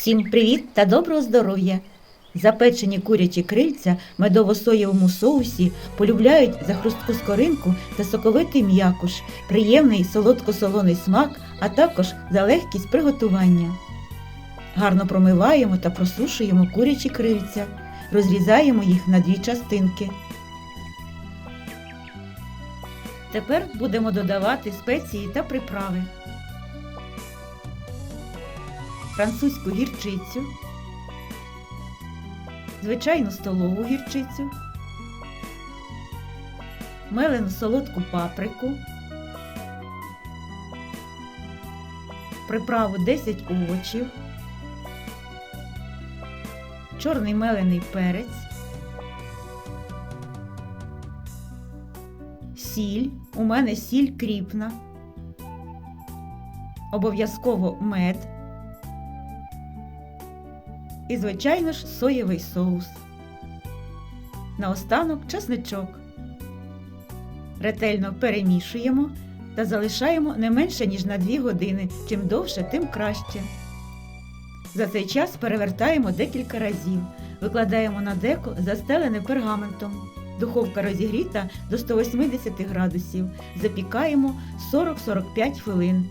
Всім привіт та доброго здоров'я! Запечені курячі крильця в медово-соєвому соусі полюбляють за хрустку скоринку та соковитий м'якуш, приємний солодко-солоний смак, а також за легкість приготування. Гарно промиваємо та просушуємо курячі крильця, розрізаємо їх на дві частинки. Тепер будемо додавати спеції та приправи. Французьку гірчицю, звичайну столову гірчицю, мелену солодку паприку, приправу 10 овочів, чорний мелений перець, сіль, у мене сіль кріпна, обов'язково мед і, звичайно ж, соєвий соус. Наостанок чесничок. Ретельно перемішуємо та залишаємо не менше, ніж на 2 години. Чим довше, тим краще. За цей час перевертаємо декілька разів. Викладаємо на деко застелене пергаментом. Духовка розігріта до 180 градусів. Запікаємо 40-45 хвилин.